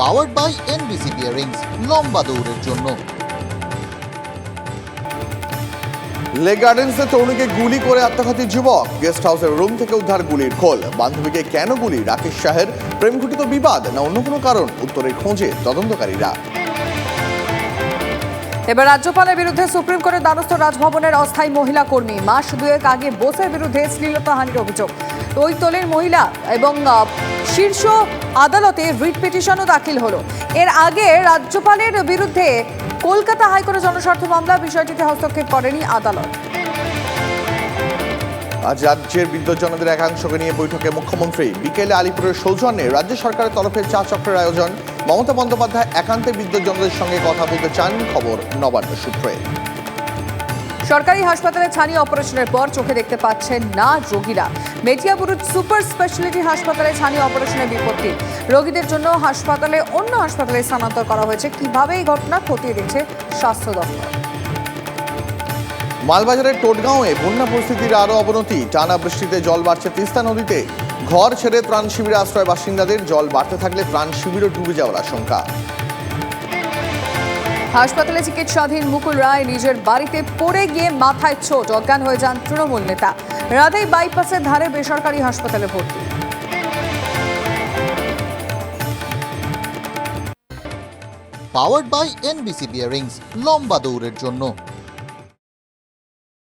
Powered by NBC bearings লম্বা দৌড়ের জন্য। লেক গার্ডেন্সে তরুণীকে গুলি করে আত্মঘাতী যুবক। গেস্ট হাউসের রুম থেকে উদ্ধার গুলির খোল। বান্ধবীকে কেন গুলি? রাকেশ শাহের প্রেম ঘটিত বিবাদ না অন্য কোনো কারণ? উত্তরের খোঁজে তদন্তকারীরা। এবার রাজ্যপালের বিরুদ্ধে সুপ্রিম কোর্টের দ্বারস্থ রাজভবনের অস্থায়ী মহিলা কর্মী। মাস দুয়েক আগে বোসের বিরুদ্ধে শ্লীলতাহানির অভিযোগ। ওই তোলের মহিলা এবং শীর্ষ আদালতে রিট পিটিশনও দাখিল হলো। এর আগে রাজ্যপালের বিরুদ্ধে কলকাতা হাইকোর্টের জনস্বার্থ মামলা, বিষয়টিতে হস্তক্ষেপ করেনি আদালত। আজ রাজ্যের বিদ্যুৎজনদের একাংশকে নিয়ে বৈঠকে মুখ্যমন্ত্রী বিকেলে আলিপুরের সৌজন্যে রাজ্য সরকারের তরফে চা চক্রের আয়োজন। মমতা বন্দ্যোপাধ্যায় একান্তে বিদ্যুৎজনদের সঙ্গে কথা বলতে চান। খবর নবান্ন সূত্রে। সরকারি হাসপাতালে ছানি অপারেশনের পর চোখে দেখতে পাচ্ছেন না রোগীরা। মেটিয়াপুর সুপার স্পেশালিটি হাসপাতালে ছানি অপারেশনের বিপত্তি। রোগীদের জন্য হাসপাতালে অন্য হাসপাতালে স্থানান্তর করা হয়েছে। কীভাবে এই ঘটনা খতিয়ে দেখছে স্বাস্থ্য দপ্তর? মালবাজারের টোটগাঁওয়ে বন্যা পরিস্থিতির আরও অবনতি। টানা বৃষ্টিতে জল বাড়ছে তিস্তা নদীতে। ঘর ছেড়ে ত্রাণ শিবিরে আশ্রয় বাসিন্দাদের জল বাড়তে থাকলে ত্রাণ শিবিরও ডুবে যাওয়ার আশঙ্কা। হাসপাতালে চিকিৎসাধীন মুকুল রায় নিজের বাড়িতে পড়ে গিয়ে মাথায় চোট। অজ্ঞান হয়ে যান তৃণমূল নেতা। রাধেই বাইপাসের ধারে বেসরকারি হাসপাতালে ভর্তি। পাওয়ার্ড বাই এনবিসি বিয়ারিংস লম্বা দৌড়ের জন্য।